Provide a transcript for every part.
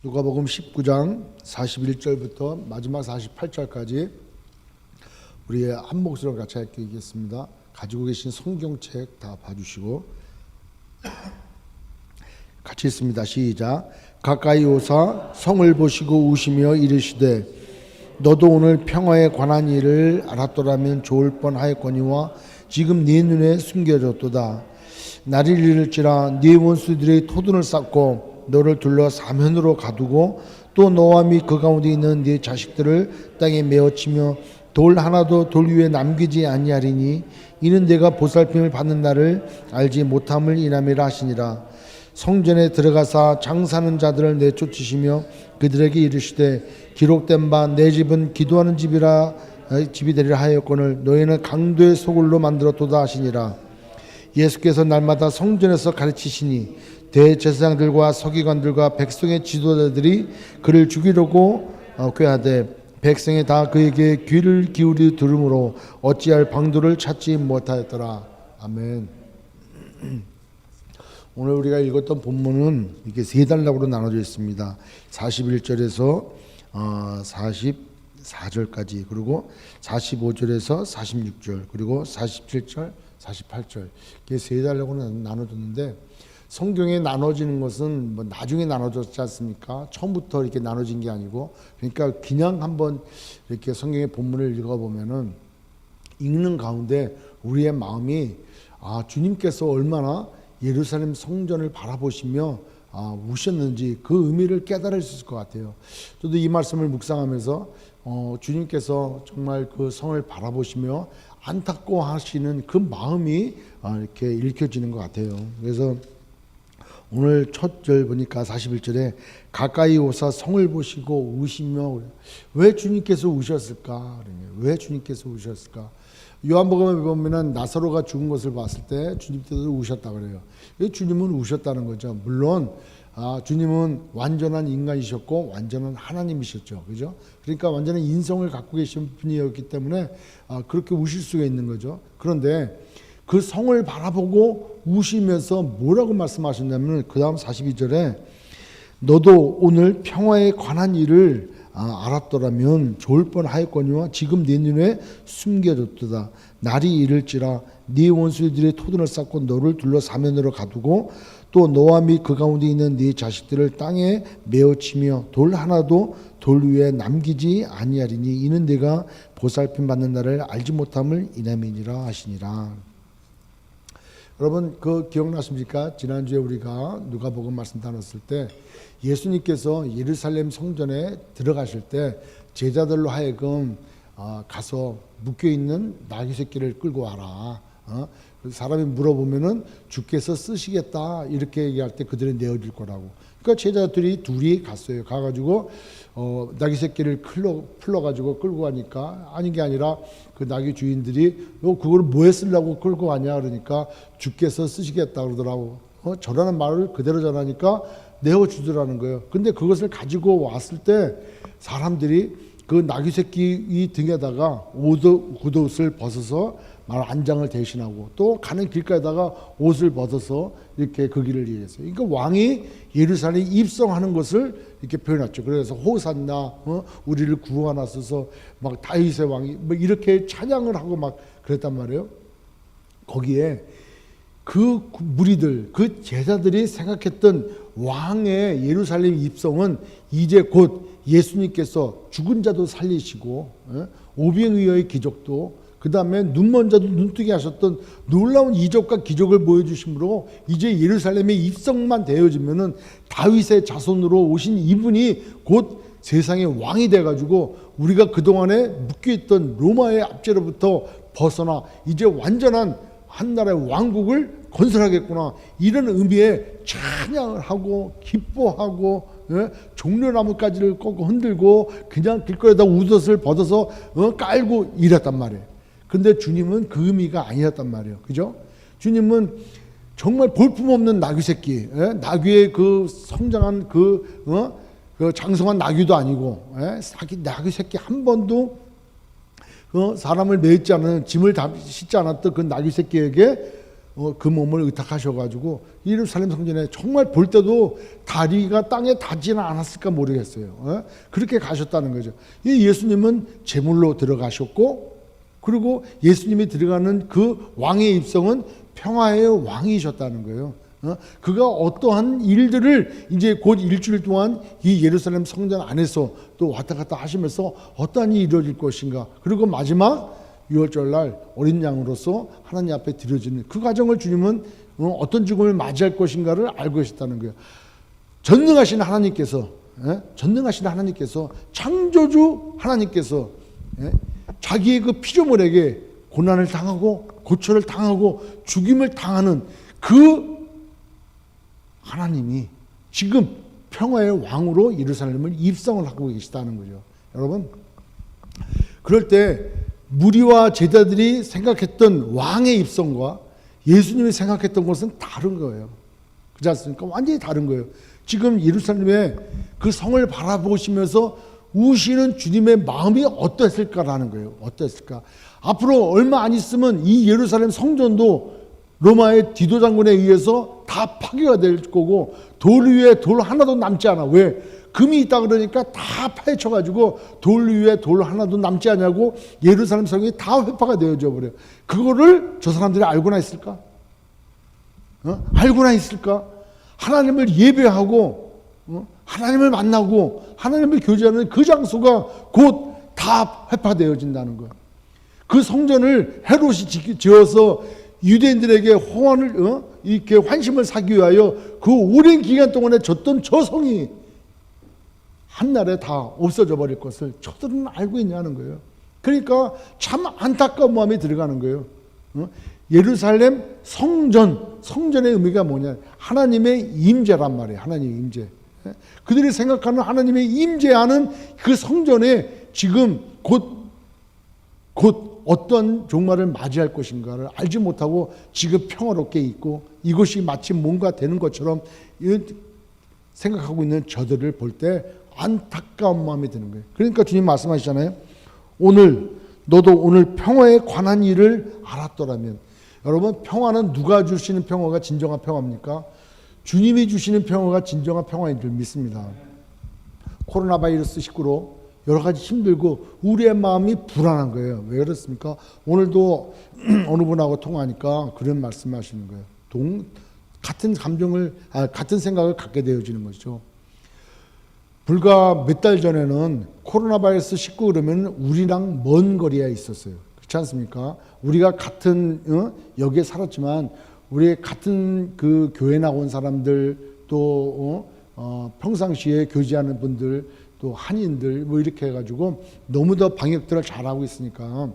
누가복음 19장 41절부터 마지막 48절까지 우리의 한 목소리로 같이 읽겠습니다. 가지고 계신 성경책 다 봐주시고 같이 읽습니다. 시작. 가까이 오사 성을 보시고 우시며 이르시되 너도 오늘 평화에 관한 일을 알았더라면 좋을 뻔하였거니와 지금 네 눈에 숨겨졌도다. 날이 이를지라 네 원수들이 토둔을 쌓고 너를 둘러 사면으로 가두고 또 너와 및 그 가운데 있는 네 자식들을 땅에 메어치며 돌 하나도 돌 위에 남기지 아니하리니 이는 내가 보살핌을 받는 날을 알지 못함을 인함이라 하시니라. 성전에 들어가사 장사하는 자들을 내쫓으시며 그들에게 이르시되 기록된 바 내 집은 기도하는 집이라 어, 집이 되리라 하였거늘 너희는 강도의 소굴로 만들었도다 하시니라 예수께서 날마다 성전에서 가르치시니 대제사장들과 서기관들과 백성의 지도자들이 그를 죽이려고 어, 꾀하되 백성이 다 그에게 귀를 기울이 들으므로 어찌할 방도를 찾지 못하였더라. 아멘. 오늘 우리가 읽었던 본문은 이렇게 세 단락으로 나눠져 있습니다. 41절에서 어, 44절까지 그리고 45절에서 46절 그리고 47절 48절 이게 세 단락으로 나눠졌는데 성경에 나눠지는 것은 뭐 나중에 나눠졌지 않습니까? 처음부터 이렇게 나눠진 게 아니고 그러니까 그냥 한번 이렇게 성경의 본문을 읽어보면은 읽는 가운데 우리의 마음이 아 주님께서 얼마나 예루살렘 성전을 바라보시며 아, 우셨는지 그 의미를 깨달을 수 있을 것 같아요. 저도 이 말씀을 묵상하면서 어, 주님께서 정말 그 성을 바라보시며 안타까워 하시는 그 마음이 아, 이렇게 읽혀지는 것 같아요. 그래서 오늘 첫 절 보니까 41절에 가까이 오사 성을 보시고 우시며 왜 주님께서 우셨을까? 왜 주님께서 우셨을까? 요한복음에 보면은 나사로가 죽은 것을 봤을 때 주님께서 우셨다 그래요. 주님은 우셨다는 거죠. 물론 아, 주님은 완전한 인간이셨고 완전한 하나님이셨죠. 그죠? 그러니까 완전한 인성을 갖고 계신 분이었기 때문에 아, 그렇게 우실 수가 있는 거죠. 그런데 그 성을 바라보고 우시면서 뭐라고 말씀하셨냐면 그 다음 42절에 너도 오늘 평화에 관한 일을 아, 알았더라면 좋을 뻔하였거니와 지금 내 눈에 숨겨졌도다. 날이 이를지라 네 원수들이 토둔을 쌓고 너를 둘러 사면으로 가두고 또 너와 및 그 가운데 있는 네 자식들을 땅에 메어치며 돌 하나도 돌 위에 남기지 아니하리니 이는 내가 보살핌 받는 날을 알지 못함을 이남이니라 하시니라. 여러분 그 기억나십니까? 지난주에 우리가 누가복음 말씀 나눴을 때 예수님께서 예루살렘 성전에 들어가실 때 제자들로 하여금 어, 가서 묶여 있는 나귀 새끼를 끌고 와라. 어? 사람이 물어보면은 주께서 쓰시겠다 이렇게 얘기할 때 그들이 내어줄 거라고. 그러니까 제자들이 둘이 갔어요. 가가지고 어, 나귀 새끼를 풀러 풀러가지고 끌고 가니까 아닌 게 아니라 그 나귀 주인들이 너 그걸 뭐에 쓰려고 끌고 가냐 그러니까 주께서 쓰시겠다 그러더라고. 어, 저라는 말을 그대로 전하니까 내어주더라는 거예요. 근데 그것을 가지고 왔을 때 사람들이 그 나귀 새끼 이 등에다가 옷, 굿옷을 벗어서 말 안장을 대신하고 또 가는 길가에다가 옷을 벗어서 이렇게 그 길을 이해했어요. 그러니까 왕이 예루살렘 입성하는 것을 이렇게 표현했죠. 그래서 호산나 어? 우리를 구원하소서 막 다윗의 왕이 뭐 이렇게 찬양을 하고 막 그랬단 말이에요. 거기에 그 무리들, 그 제자들이 생각했던 왕의 예루살렘 입성은 이제 곧 예수님께서 죽은 자도 살리시고 어? 오병이어의 기적도 그 다음에 눈먼 자도 눈뜨게 하셨던 놀라운 이적과 기적을 보여주심으로 이제 예루살렘의 입성만 되어지면은 다윗의 자손으로 오신 이분이 곧 세상의 왕이 돼가지고 우리가 그동안에 묶여있던 로마의 압제로부터 벗어나 이제 완전한 한 나라의 왕국을 건설하겠구나 이런 의미에 찬양을 하고 기뻐하고 예? 종려나무까지를 꺾고 흔들고 그냥 길거리에다 웃옷을 벗어서 어? 깔고 이랬단 말이에요. 근데 주님은 그 의미가 아니었단 말이에요. 그죠? 주님은 정말 볼품없는 나귀 새끼, 예? 나귀의 그 성장한 그, 어? 그 장성한 나귀도 아니고, 예? 나귀 새끼 한 번도 어? 사람을 매지 않은 짐을 다 싣지 않았던 그 나귀 새끼에게 어, 그 몸을 의탁하셔가지고 예루살렘 성전에 정말 볼 때도 다리가 땅에 닿지는 않았을까 모르겠어요. 어? 그렇게 가셨다는 거죠. 이 예수님은 제물로 들어가셨고 그리고 예수님이 들어가는 그 왕의 입성은 평화의 왕이셨다는 거예요. 어? 그가 어떠한 일들을 이제 곧 일주일 동안 이 예루살렘 성전 안에서 또 왔다 갔다 하시면서 어떠한 일이 이루어질 것인가. 그리고 마지막 유월절 날 어린 양으로서 하나님 앞에 드려지는 그 과정을 주님은 어, 어떤 죽음을 맞이할 것인가를 알고 계셨다는 거예요. 전능하신 하나님께서 예? 전능하신 하나님께서 창조주 하나님께서 예? 자기의 그 피조물에게 고난을 당하고 고초를 당하고 죽임을 당하는 그 하나님이 지금 평화의 왕으로 예루살렘을 입성을 하고 계시다는 거죠. 여러분 그럴 때 무리와 제자들이 생각했던 왕의 입성과 예수님이 생각했던 것은 다른 거예요. 그렇지 않습니까? 완전히 다른 거예요. 지금 예루살렘의 그 성을 바라보시면서 우시는 주님의 마음이 어땠을까라는 거예요. 어땠을까? 앞으로 얼마 안 있으면 이 예루살렘 성전도 로마의 디도 장군에 의해서 다 파괴가 될 거고 돌 위에 돌 하나도 남지 않아. 왜? 금이 있다 그러니까 다 파헤쳐가지고 돌 위에 돌 하나도 남지 않냐고 예루살렘 성이 다 회파가 되어져 버려요. 그거를 저 사람들이 알고나 있을까? 어? 알고나 있을까? 하나님을 예배하고 어? 하나님을 만나고 하나님을 교제하는 그 장소가 곧 다 회파되어진다는 거예요. 그 성전을 헤롯이 지- 지어서 유대인들에게 호환을 어? 이렇게 환심을 사기 위하여 그 오랜 기간 동안에 줬던 저 성이 한날에 다 없어져 버릴 것을 저들은 알고 있냐는 거예요. 그러니까 참 안타까운 마음이 들어가는 거예요. 어? 예루살렘 성전, 성전의 의미가 뭐냐? 하나님의 임재란 말이에요. 하나님의 임재. 예? 그들이 생각하는 하나님의 임재하는 그 성전에 지금 곧, 곧 어떤 종말을 맞이할 것인가를 알지 못하고 지금 평화롭게 있고 이것이 마치 뭔가 되는 것처럼 이- 생각하고 있는 저들을 볼 때 안타까운 마음이 드는 거예요. 그러니까 주님 말씀하시잖아요. 오늘 너도 오늘 평화에 관한 일을 알았더라면 여러분 평화는 누가 주시는 평화가 진정한 평화입니까? 주님이 주시는 평화가 진정한 평화인 줄 믿습니다. 코로나 바이러스 19로 여러 가지 힘들고 우리의 마음이 불안한 거예요. 왜 그렇습니까? 오늘도 어느 분하고 통화하니까 그런 말씀하시는 거예요. 동 같은 감정을 아, 같은 생각을 갖게 되어지는 것이죠. 불과 몇 달 전에는 코로나 바이러스 19 그러면 우리랑 먼 거리에 있었어요. 그렇지 않습니까? 우리가 같은 어? 여기에 살았지만 우리 같은 그 교회 나온 사람들 또 어? 어, 평상시에 교제하는 분들 또 한인들 뭐 이렇게 해가지고 너무 더 방역들을 잘하고 있으니까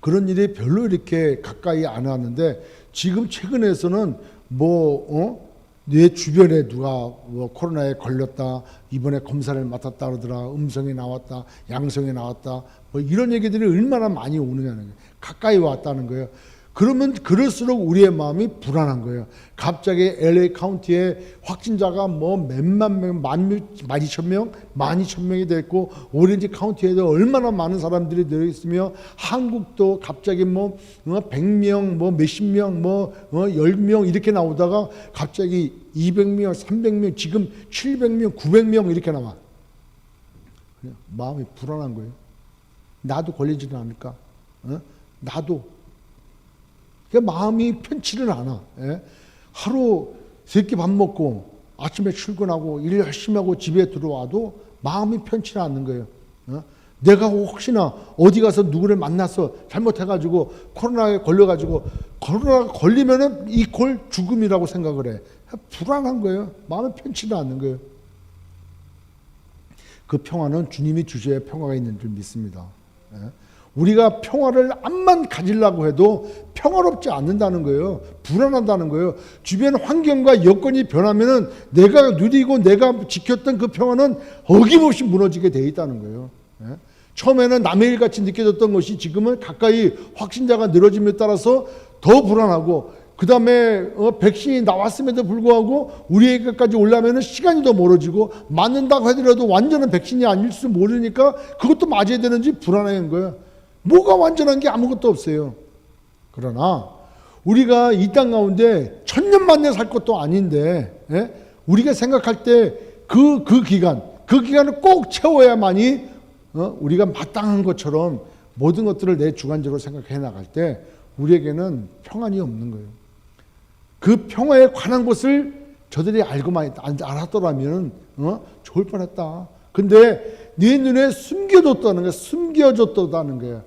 그런 일이 별로 이렇게 가까이 안 왔는데 지금 최근에서는 뭐 어? 내 주변에 누가 뭐 코로나에 걸렸다 이번에 검사를 맡았다 그러더라 음성이 나왔다 양성이 나왔다 뭐 이런 얘기들이 얼마나 많이 오느냐는 거예요 가까이 왔다는 거예요 그러면 그럴수록 우리의 마음이 불안한 거예요 갑자기 LA 카운티에 확진자가 뭐 몇만 명, 만, 명, 만 이천 명, 만 이천 명이 됐고 오렌지 카운티에도 얼마나 많은 사람들이 들어있으며 한국도 갑자기 뭐 어, 100명, 뭐 몇십 명, 뭐 어, 10명 이렇게 나오다가 갑자기 200명, 300명, 지금 700명, 900명 이렇게 나와. 마음이 불안한 거예요. 나도 걸리지는 않을까? 어? 나도. 그 마음이 편치는 않아. 예? 하루 세끼 밥 먹고 아침에 출근하고 일 열심히 하고 집에 들어와도 마음이 편치는 않는 거예요. 어? 내가 혹시나 어디 가서 누구를 만나서 잘못해가지고 코로나에 걸려가지고 코로나 걸리면은 이꼴 죽음이라고 생각을 해. 불안한 거예요. 마음이 편치는 않는 거예요. 그 평화는 주님이 주셔야 평화가 있는 줄 믿습니다. 예? 우리가 평화를 암만 가지려고 해도 평화롭지 않는다는 거예요. 불안하다는 거예요. 주변 환경과 여건이 변하면은 내가 누리고 내가 지켰던 그 평화는 어김없이 무너지게 돼 있다는 거예요. 예? 처음에는 남의 일 같이 느껴졌던 것이 지금은 가까이 확진자가 늘어짐에 따라서 더 불안하고 그 다음에 어, 백신이 나왔음에도 불구하고 우리에게까지 올라면은 시간이 더 멀어지고 맞는다고 하더라도 완전한 백신이 아닐 수 모르니까 그것도 맞아야 되는지 불안한 거예요. 뭐가 완전한 게 아무것도 없어요. 그러나 우리가 이 땅 가운데 천년 만년 살 것도 아닌데 예? 우리가 생각할 때그그 기간 그 기간을 꼭 채워야만이 어? 우리가 마땅한 것처럼 모든 것들을 내 주관적으로 생각해 나갈 때 우리에게는 평안이 없는 거예요. 그 평화에 관한 것을 저들이 알고만 있- 알았더라면 어? 좋을 뻔했다. 근데 네 눈에 숨겨졌다는 거야. 숨겨졌다는 거야.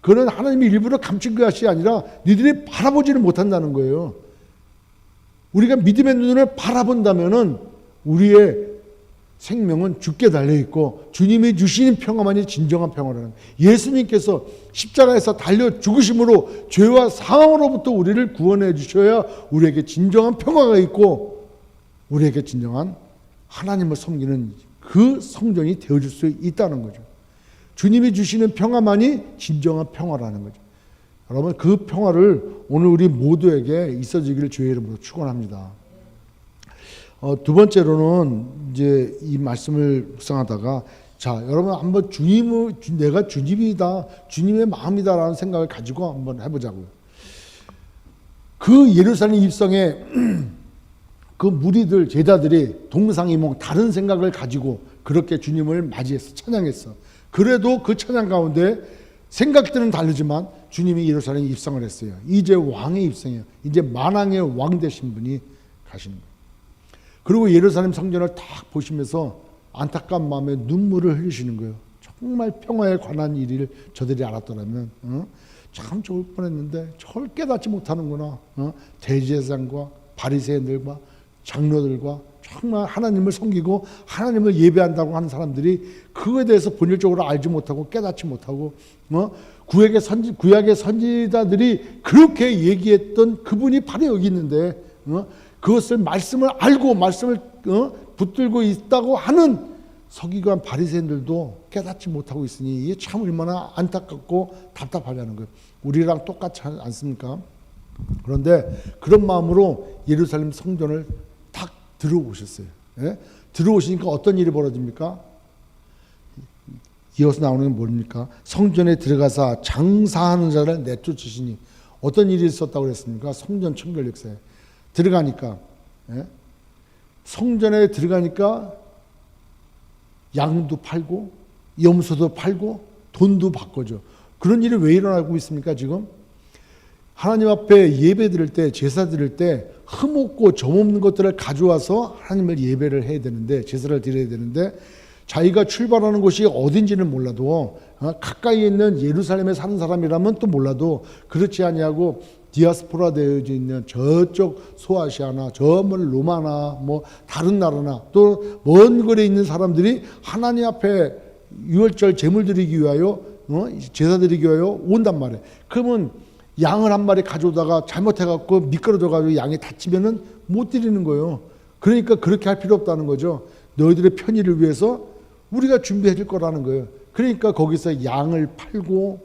그는 하나님이 일부러 감춘 것이 아니라 니들이 바라보지를 못한다는 거예요. 우리가 믿음의 눈을 바라본다면은 우리의 생명은 죽게 달려 있고 주님이 주시는 평화만이 진정한 평화라는. 예수님께서 십자가에서 달려 죽으심으로 죄와 사망으로부터 우리를 구원해 주셔야 우리에게 진정한 평화가 있고 우리에게 진정한 하나님을 섬기는 그 성전이 되어줄 수 있다는 거죠. 주님이 주시는 평화만이 진정한 평화라는 거죠. 여러분 그 평화를 오늘 우리 모두에게 있어지기를 주의 이름으로 축원합니다. 어, 두 번째로는 이제 이 말씀을 묵상하다가 자 여러분 한번 주님을 주- 내가 주님이다 주님의 마음이다라는 생각을 가지고 한번 해보자고요. 그 예루살렘 입성에 그 무리들 제자들이 동상이몽 다른 생각을 가지고 그렇게 주님을 맞이해서 찬양했어. 그래도 그 찬양 가운데 생각들은 다르지만 주님이 예루살렘에 입성을 했어요. 이제 왕의 입성이에요. 이제 만왕의 왕 되신 분이 가시는 거예요. 그리고 예루살렘 성전을 딱 보시면서 안타까운 마음에 눈물을 흘리시는 거예요. 정말 평화에 관한 일을 저들이 알았더라면 어? 참 좋을 뻔했는데 저를 깨닫지 못하는구나. 어? 대제사장과 바리새인들과 장로들과 정말 하나님을 섬기고 하나님을 예배한다고 하는 사람들이 그거에 대해서 본질적으로 알지 못하고 깨닫지 못하고 어? 구약의 선지 구약의 선지자들이 그렇게 얘기했던 그분이 바로 여기 있는데 어? 그것을 말씀을 알고 말씀을 어? 붙들고 있다고 하는 서기관 바리새인들도 깨닫지 못하고 있으니 이게 참 얼마나 안타깝고 답답하냐는 거예요. 우리랑 똑같지 않- 않습니까? 그런데 그런 마음으로 예루살렘 성전을 탁 들어오셨어요. 예? 들어오시니까 어떤 일이 벌어집니까? 이어서 나오는 게 뭡니까? 성전에 들어가서 장사하는 자를 내쫓으시니 어떤 일이 있었다고 그랬습니까? 성전 청결 역사에 들어가니까 예? 성전에 들어가니까 양도 팔고 염소도 팔고 돈도 바꿔줘. 그런 일이 왜 일어나고 있습니까 지금? 하나님 앞에 예배 드릴 때 제사 드릴 때 흠없고 점없는 것들을 가져와서 하나님을 예배를 해야 되는데 제사를 드려야 되는데 자기가 출발하는 곳이 어딘지는 몰라도 어, 가까이 있는 예루살렘에 사는 사람이라면 또 몰라도 그렇지 아니하고 디아스포라 되어져 있는 저쪽 소아시아나 저멀 로마나 뭐 다른 나라나 또 먼 거리에 있는 사람들이 하나님 앞에 유월절 제물 드리기 위하여 어? 제사 드리기 위하여 온단 말이에요. 그러면 양을 한 마리 가져오다가 잘못해갖고 미끄러져가지고 양이 다치면은 못 드리는 거예요. 그러니까 그렇게 할 필요 없다는 거죠. 너희들의 편의를 위해서 우리가 준비해 줄 거라는 거예요. 그러니까 거기서 양을 팔고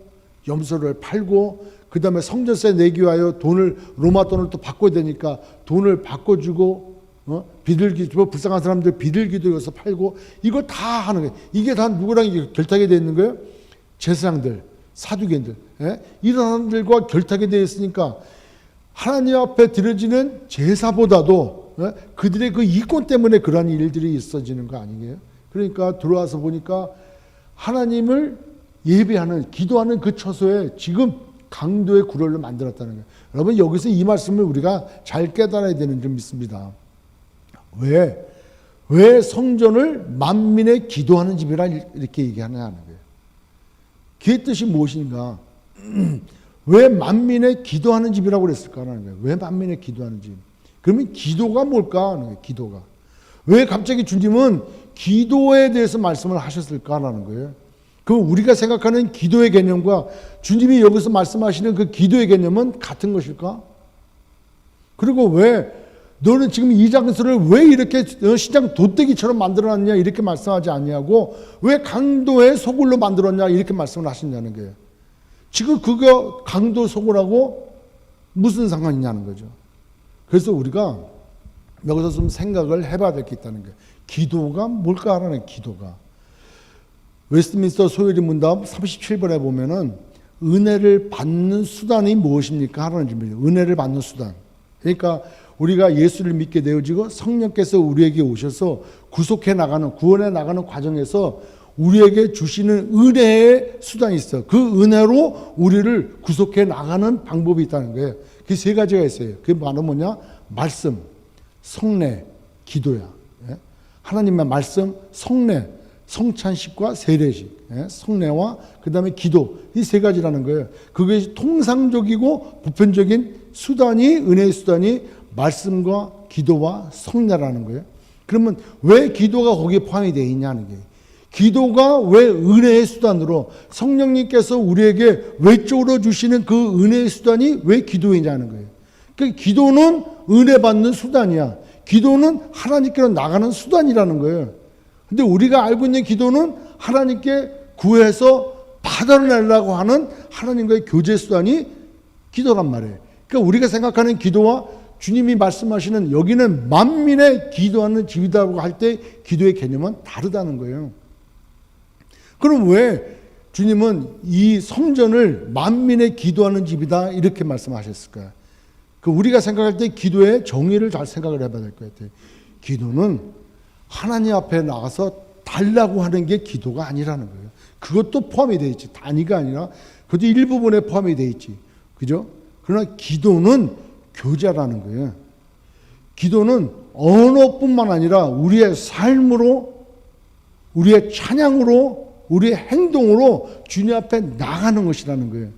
염소를 팔고 그 다음에 성전세 내기 위하여 돈을 로마 돈을 또 바꿔야 되니까 돈을 바꿔주고 어? 비둘기 뭐 불쌍한 사람들 비둘기도 여기서 팔고 이거 다 하는 거예요. 이게 다 누구랑 결탁이 되어 있는 거예요? 제사장들, 사두개인들 예? 이런 사람들과 결탁이 되어 있으니까 하나님 앞에 드려지는 제사보다도 예? 그들의 그 이권 때문에 그러한 일들이 있어지는 거 아니에요? 그러니까 들어와서 보니까 하나님을 예배하는 기도하는 그 처소에 지금 강도의 구렬로 만들었다는 거예요. 여러분 여기서 이 말씀을 우리가 잘 깨달아야 되는 줄 믿습니다. 왜? 왜 성전을 만민의 기도하는 집이라 이렇게 얘기하느냐는 거예요. 그의 뜻이 무엇인가? 왜 만민의 기도하는 집이라고 그랬을까라는 거예요. 왜 만민의 기도하는 집? 그러면 기도가 뭘까? 하는 거예요. 기도가. 왜 갑자기 주님은 기도에 대해서 말씀을 하셨을까라는 거예요. 그럼 우리가 생각하는 기도의 개념과 주님이 여기서 말씀하시는 그 기도의 개념은 같은 것일까? 그리고 왜 너는 지금 이 장소를 왜 이렇게 시장 돗대기처럼 만들어놨냐 이렇게 말씀하지 않냐고 왜 강도의 소굴로 만들었냐 이렇게 말씀을 하시냐는 거예요. 지금 그거 강도 소굴하고 무슨 상관이냐는 거죠. 그래서 우리가 여기서 좀 생각을 해봐야 될 게 있다는 거예요. 기도가 뭘까라는 기도가. 웨스트민스터 소요리 문답 37번에 보면은 은혜를 받는 수단이 무엇입니까? 하라는 질문이에요. 은혜를 받는 수단. 그러니까 우리가 예수를 믿게 되어지고 성령께서 우리에게 오셔서 구속해 나가는 구원해 나가는 과정에서 우리에게 주시는 은혜의 수단이 있어. 그 은혜로 우리를 구속해 나가는 방법이 있다는 거예요. 그 세 가지가 있어요. 그게 바로 뭐냐? 말씀, 성례, 기도야. 예? 하나님의 말씀, 성례, 성찬식과 세례식, 예? 성례와 그 다음에 기도 이 세 가지라는 거예요. 그것이 통상적이고 보편적인 수단이 은혜의 수단이 말씀과 기도와 성례라는 거예요. 그러면 왜 기도가 거기에 포함이 되어 있냐는 게 기도가 왜 은혜의 수단으로 성령님께서 우리에게 외적으로 주시는 그 은혜의 수단이 왜 기도이냐는 거예요. 그 기도는 은혜 받는 수단이야. 기도는 하나님께로 나가는 수단이라는 거예요. 근데 우리가 알고 있는 기도는 하나님께 구해서 받아내려고 하는 하나님과의 교제 수단이 기도란 말이에요. 그러니까 우리가 생각하는 기도와 주님이 말씀하시는 여기는 만민의 기도하는 집이다고 할 때 기도의 개념은 다르다는 거예요. 그럼 왜 주님은 이 성전을 만민의 기도하는 집이다 이렇게 말씀하셨을까요? 그 우리가 생각할 때 기도의 정의를 잘 생각을 해봐야 될 것 같아요. 기도는 하나님 앞에 나가서 달라고 하는 게 기도가 아니라는 거예요. 그것도 포함이 되어 있지. 단위가 아니라 그것도 일부분에 포함이 되어 있지. 그죠? 그러나 기도는 교제라는 거예요. 기도는 언어뿐만 아니라 우리의 삶으로 우리의 찬양으로 우리의 행동으로 주님 앞에 나가는 것이라는 거예요.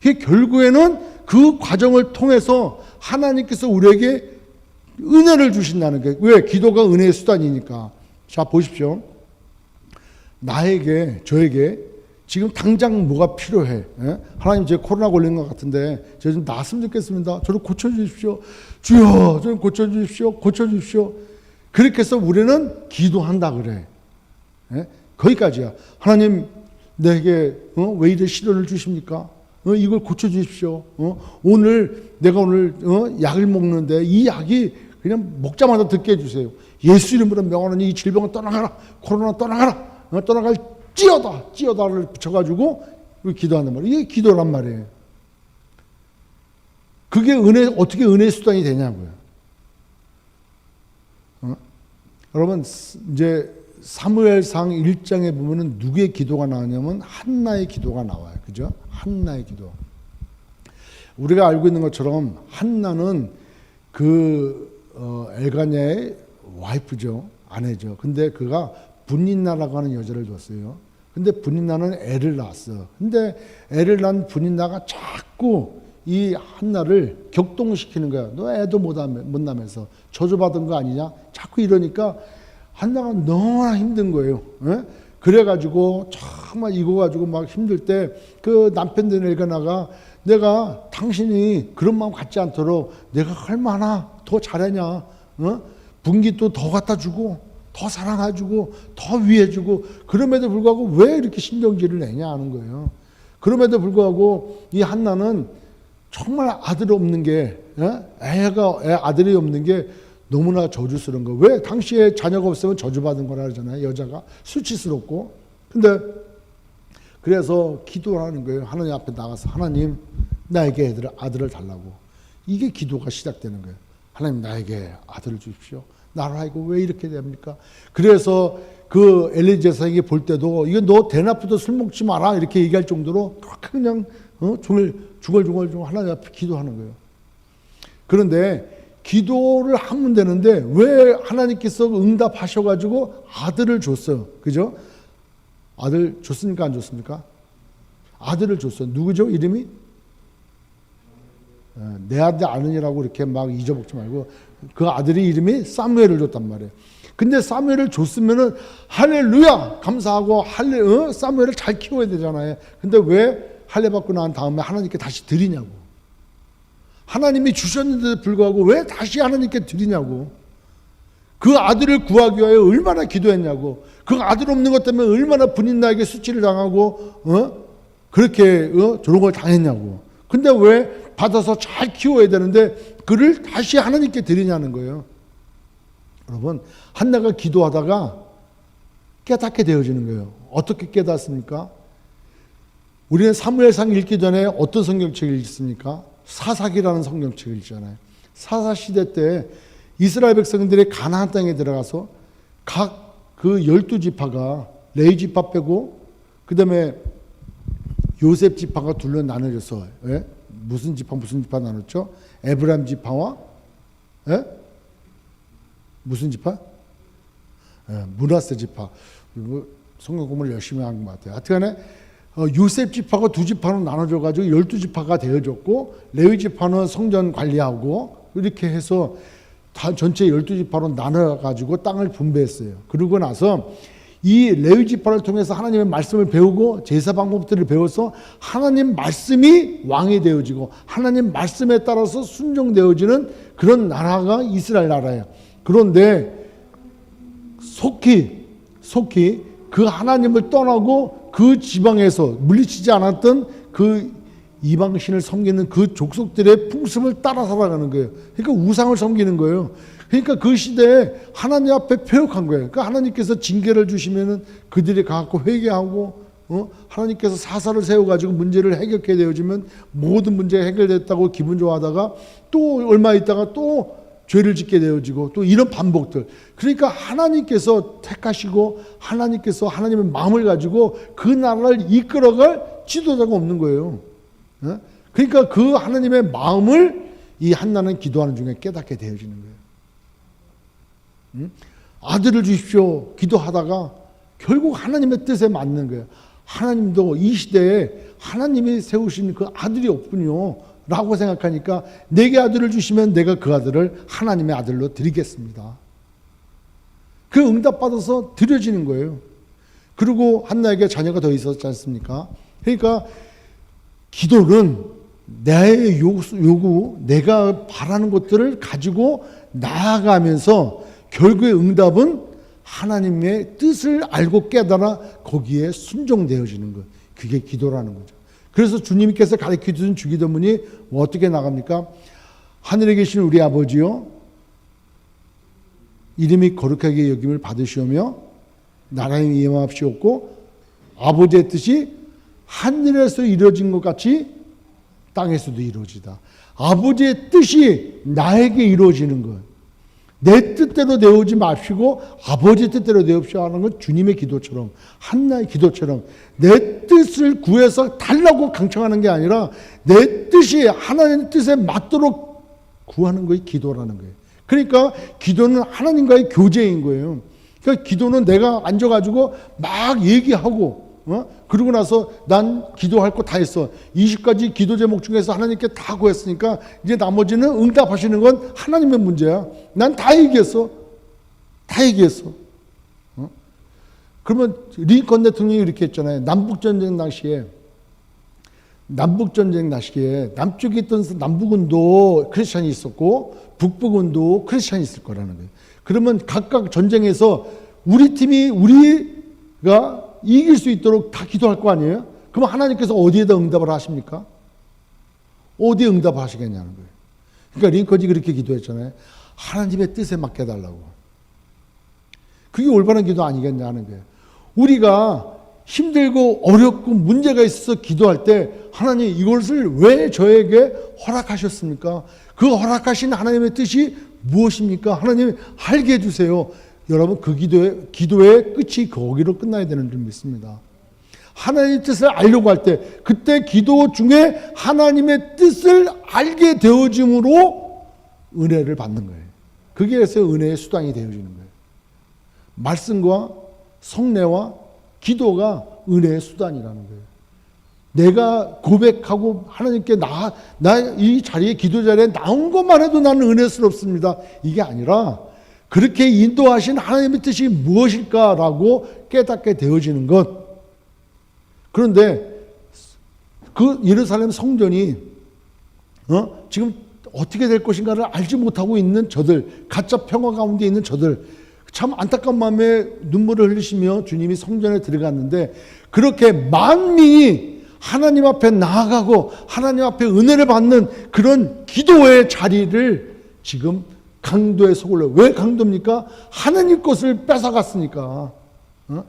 그게 결국에는 그 과정을 통해서 하나님께서 우리에게 은혜를 주신다는 거예요. 왜? 기도가 은혜의 수단이니까. 자, 보십시오. 나에게, 저에게 지금 당장 뭐가 필요해? 예? 하나님 제 코로나 걸린 것 같은데 저 좀 나았으면 좋겠습니다. 저를 고쳐주십시오. 주여, 좀 고쳐주십시오. 고쳐주십시오. 그렇게 해서 우리는 기도한다 그래. 예? 거기까지야. 하나님 내게 어? 왜 이래 시련을 주십니까? 어? 이걸 고쳐주십시오. 어? 오늘 내가 오늘 어? 약을 먹는데 이 약이 그냥 먹자마자 듣게 해주세요. 예수 이름으로 명하는 이 질병을 떠나가라. 코로나 떠나가라. 어? 떠나갈 찌어다. 찌어다를 붙여가지고 기도하는 말이에요. 이게 기도란 말이에요. 그게 은혜, 어떻게 은혜 수단이 되냐고요. 어? 여러분, 이제 사무엘상 1장에 보면은 누구의 기도가 나오냐면 한나의 기도가 나와요. 그죠? 한나의 기도. 우리가 알고 있는 것처럼 한나는 그 어, 엘가냐의 와이프죠. 아내죠. 근데 그가 분인나라고 하는 여자를 줬어요. 근데 분인나는 애를 낳았어. 근데 애를 낳은 분인나가 자꾸 이 한나를 격동시키는 거야. 너 애도 못 낳으면서 저주받은 거 아니냐? 자꾸 이러니까 한나가 너무나 힘든 거예요. 예? 그래가지고 정말 이거 가지고 막 힘들 때 그 남편 된 엘가나가 내가 당신이 그런 마음 갖지 않도록 내가 얼마나 더 잘하냐, 어? 분기도 더 갖다 주고 더 사랑해주고 더 위해주고 그럼에도 불구하고 왜 이렇게 신경질을 내냐 하는 거예요. 그럼에도 불구하고 이 한나는 정말 아들 없는 게 예? 애가 애 아들이 없는 게 너무나 저주스러운 거. 왜 당시에 자녀가 없으면 저주받은 거라 그러잖아요. 여자가 수치스럽고. 근데 그래서 기도하는 거예요. 하나님 앞에 나가서 하나님 나에게 애들, 아들을 달라고. 이게 기도가 시작되는 거예요. 하나님 나에게 아들을 주십시오. 나로 하여금 왜 이렇게 됩니까? 그래서 그 엘리 제사에게 볼 때도 이거 너 대낮부터 술 먹지 마라 이렇게 얘기할 정도로 그냥 어? 종일 중 하나님 앞에 기도하는 거예요. 그런데 기도를 하면 되는데 왜 하나님께서 응답하셔가지고 아들을 줬어요. 그죠? 아들 줬습니까? 안 줬습니까? 아들을 줬어요. 누구죠? 이름이? 어, 내 아들 아는이라고 이렇게 막 잊어먹지 말고 그 아들이 이름이 사무엘을 줬단 말이에요. 근데 사무엘을 줬으면은 할렐루야 감사하고 할레 어? 사무엘을 잘 키워야 되잖아요. 근데 왜 할례 받고 난 다음에 하나님께 다시 드리냐고. 하나님이 주셨는데도 불구하고 왜 다시 하나님께 드리냐고. 그 아들을 구하기 위하여 얼마나 기도했냐고. 그 아들 없는 것 때문에 얼마나 분인 나에게 수치를 당하고 어? 그렇게 어? 저런 걸 당했냐고. 근데 왜 받아서 잘 키워야 되는데 그를 다시 하나님께 드리냐는 거예요. 여러분, 한나가 기도하다가 깨닫게 되어지는 거예요. 어떻게 깨닫습니까? 우리는 사무엘상 읽기 전에 어떤 성경책을 읽습니까? 사사기라는 성경책을 읽잖아요. 사사 시대 때 이스라엘 백성들이 가나안 땅에 들어가서 각 그 열두 지파가 레이 지파 빼고 그 다음에 요셉 지파가 둘로 나눠져서 예? 무슨 지파 무슨 지파 나눴죠? 에브람 지파와 예? 무슨 지파? 예, 문하세 지파. 성경 공부를 열심히 한 것 같아요. 하여튼간에 어, 요셉 지파가 두 지파로 나눠져 가지고 열두 지파가 되어졌고 레위 지파는 성전 관리하고 이렇게 해서 다 전체 열두 지파로 나눠 가지고 땅을 분배했어요. 그러고 나서 이 레위 지파를 통해서 하나님의 말씀을 배우고 제사 방법들을 배워서 하나님 말씀이 왕이 되어지고 하나님 말씀에 따라서 순종되어지는 그런 나라가 이스라엘 나라예요. 그런데 속히 속히 그 하나님을 떠나고 그 지방에서 물리치지 않았던 그 이방신을 섬기는 그 족속들의 풍습을 따라 살아가는 거예요. 그러니까 우상을 섬기는 거예요. 그러니까 그 시대에 하나님 앞에 폐역한 거예요. 그러니까 하나님께서 징계를 주시면은 그들이 가갖고 회개하고 어? 하나님께서 사사를 세워가지고 문제를 해결해 되어지면 모든 문제가 해결됐다고 기분 좋아하다가 또 얼마 있다가 또 죄를 짓게 되어지고 또 이런 반복들. 그러니까 하나님께서 택하시고 하나님께서 하나님의 마음을 가지고 그 나라를 이끌어갈 지도자가 없는 거예요. 어? 그러니까 그 하나님의 마음을 이 한나는 기도하는 중에 깨닫게 되어지는 거예요. 응? 아들을 주십시오. 기도하다가 결국 하나님의 뜻에 맞는 거예요. 하나님도 이 시대에 하나님이 세우신 그 아들이 없군요. 라고 생각하니까 내게 아들을 주시면 내가 그 아들을 하나님의 아들로 드리겠습니다. 그 응답 받아서 드려지는 거예요. 그리고 한나에게 자녀가 더 있었지 않습니까? 그러니까 기도는 나의 요구, 내가 바라는 것들을 가지고 나아가면서 결국의 응답은 하나님의 뜻을 알고 깨달아 거기에 순종되어지는 것. 그게 기도라는 거죠. 그래서 주님께서 가르쳐 주신 주기도문이 뭐 어떻게 나갑니까? 하늘에 계신 우리 아버지요. 이름이 거룩하게 여김을 받으시오며 나라의 임함시옵고 아버지의 뜻이 하늘에서 이루어진 것 같이 땅에서도 이루어지다. 아버지의 뜻이 나에게 이루어지는 것. 내 뜻대로 되오지 마시고 아버지 뜻대로 되옵시오 하는 건 주님의 기도처럼 한나의 기도처럼 내 뜻을 구해서 달라고 강청하는 게 아니라 내 뜻이 하나님의 뜻에 맞도록 구하는 것이 기도라는 거예요. 그러니까 기도는 하나님과의 교제인 거예요. 그러니까 기도는 내가 앉아가지고 막 얘기하고 어? 그러고 나서 난 기도할 거 다 했어. 20가지 기도 제목 중에서 하나님께 다 구했으니까 이제 나머지는 응답하시는 건 하나님의 문제야. 난 다 얘기했어. 다 얘기했어. 어? 그러면 링컨 대통령이 이렇게 했잖아요. 남북전쟁 당시에 남북전쟁 당시에 남쪽에 있던 남북은도 크리스천이 있었고 북북은도 크리스천이 있을 거라는 거예요. 그러면 각각 전쟁에서 우리 팀이 우리가 이길 수 있도록 다 기도할 거 아니에요? 그럼 하나님께서 어디에다 응답을 하십니까? 어디에 응답 하시겠냐는 거예요. 그러니까 링컨이 그렇게 기도했잖아요. 하나님의 뜻에 맡겨달라고. 그게 올바른 기도 아니겠냐는 거예요. 우리가 힘들고 어렵고 문제가 있어서 기도할 때 하나님 이것을 왜 저에게 허락하셨습니까? 그 허락하신 하나님의 뜻이 무엇입니까? 하나님 알게 해주세요. 여러분 그 기도의 기도의 끝이 거기로 끝나야 되는 줄 믿습니다. 하나님의 뜻을 알려고 할 때 그때 기도 중에 하나님의 뜻을 알게 되어짐으로 은혜를 받는 거예요. 그게 그래서 은혜의 수단이 되어지는 거예요. 말씀과 성례와 기도가 은혜의 수단이라는 거예요. 내가 고백하고 하나님께 나, 나 이 자리에 기도 자리에 나온 것만 해도 나는 은혜스럽습니다. 이게 아니라 그렇게 인도하신 하나님의 뜻이 무엇일까라고 깨닫게 되어지는 것. 그런데 그 예루살렘 성전이 어? 지금 어떻게 될 것인가를 알지 못하고 있는 저들, 가짜 평화 가운데 있는 저들, 참 안타까운 마음에 눈물을 흘리시며 주님이 성전에 들어갔는데 그렇게 만민이 하나님 앞에 나아가고 하나님 앞에 은혜를 받는 그런 기도의 자리를 지금 강도에 속을려. 왜 강도입니까? 하나님 것을 뺏어갔으니까. 어?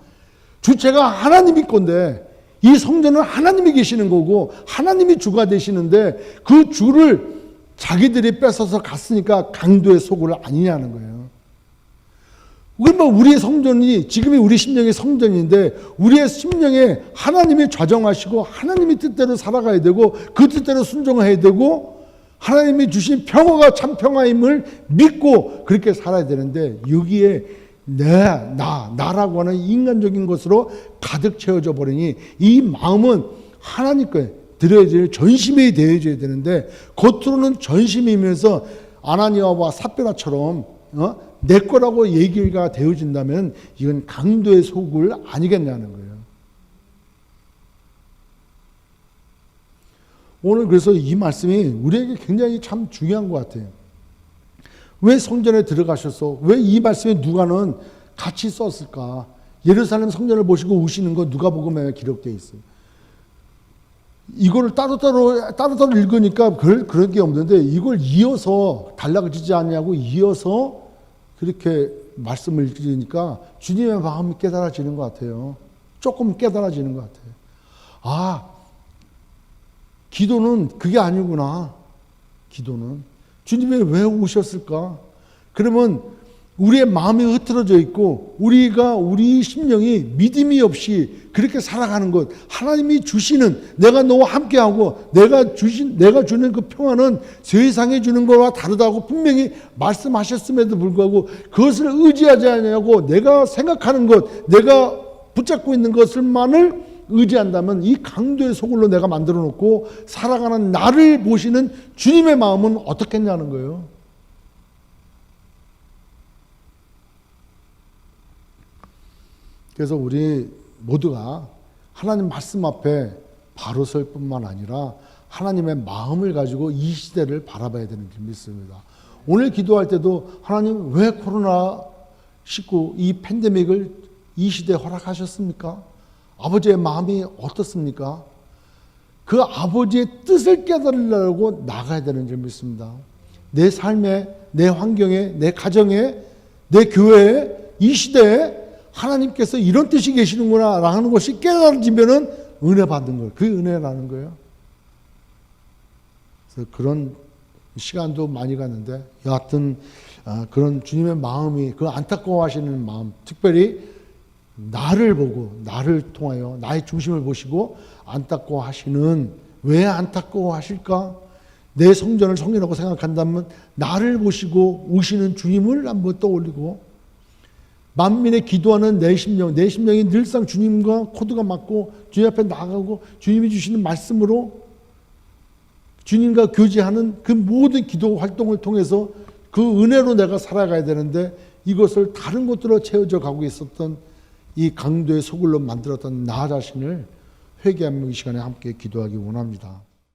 주체가 하나님이 건데 이 성전은 하나님이 계시는 거고 하나님이 주가 되시는데 그 주를 자기들이 뺏어서 갔으니까 강도의 소굴 아니냐는 거예요. 그러면 우리의 성전이 지금의 우리 심령의 성전인데 우리의 심령에 하나님이 좌정하시고 하나님이 뜻대로 살아가야 되고 그 뜻대로 순종해야 되고 하나님이 주신 평화가 참 평화임을 믿고 그렇게 살아야 되는데 여기에 내, 나, 나라고 하는 인간적인 것으로 가득 채워져 버리니 이 마음은 하나님 거에 드려야 될 전심이 되어져야 되는데 겉으로는 전심이면서 아나니아와 삽베라처럼 어? 내 거라고 얘기가 되어진다면 이건 강도의 속을 아니겠냐는 거예요. 오늘 그래서 이 말씀이 우리에게 굉장히 참 중요한 것 같아요. 왜 성전에 들어가셔서 왜 이 말씀에 누가는 같이 썼을까? 예루살렘 성전을 보시고 우시는 거 누가복음에 기록되어 있어요. 이거를 따로따로 따로따로 읽으니까 그럴 그런 게 없는데 이걸 이어서 달라지지 않냐고 이어서 그렇게 말씀을 읽으니까 주님의 마음이 깨달아지는 것 같아요. 조금 깨달아지는 것 같아요. 아, 기도는 그게 아니구나. 기도는. 주님이 왜 오셨을까? 그러면 우리의 마음이 흐트러져 있고 우리가 우리 심령이 믿음이 없이 그렇게 살아가는 것 하나님이 주시는 내가 너와 함께하고 내가 주신 내가 주는 그 평화는 세상에 주는 거와 다르다고 분명히 말씀하셨음에도 불구하고 그것을 의지하지 않냐고 내가 생각하는 것 내가 붙잡고 있는 것을만을 의지한다면 이 강도의 소굴로 내가 만들어 놓고 살아가는 나를 보시는 주님의 마음은 어떻겠냐는 거예요. 그래서 우리 모두가 하나님 말씀 앞에 바로 설 뿐만 아니라 하나님의 마음을 가지고 이 시대를 바라봐야 되는 줄 믿습니다. 오늘 기도할 때도 하나님 왜 코로나 19이 팬데믹을 이 시대에 허락하셨습니까? 아버지의 마음이 어떻습니까? 그 아버지의 뜻을 깨달으려고 나가야 되는 줄 믿습니다. 내 삶에, 내 환경에, 내 가정에, 내 교회에, 이 시대에 하나님께서 이런 뜻이 계시는구나 라는 것이 깨달아지면은 은혜 받는 거예요. 그 은혜라는 거예요. 그래서 그런 시간도 많이 갔는데 여하튼 아, 그런 주님의 마음이 그 안타까워하시는 마음 특별히 나를 보고 나를 통하여 나의 중심을 보시고 안타까워하시는 왜 안타까워하실까? 내 성전을 성전이라고 생각한다면 나를 보시고 우시는 주님을 한번 떠올리고 만민의 기도하는 내 심령, 내 심령이 늘상 주님과 코드가 맞고 주님 앞에 나가고 주님이 주시는 말씀으로 주님과 교제하는 그 모든 기도 활동을 통해서 그 은혜로 내가 살아가야 되는데 이것을 다른 것들로 채워져 가고 있었던 이 강도의 소굴로 만들었던 나 자신을 회개하는 이 시간에 함께 기도하기 원합니다.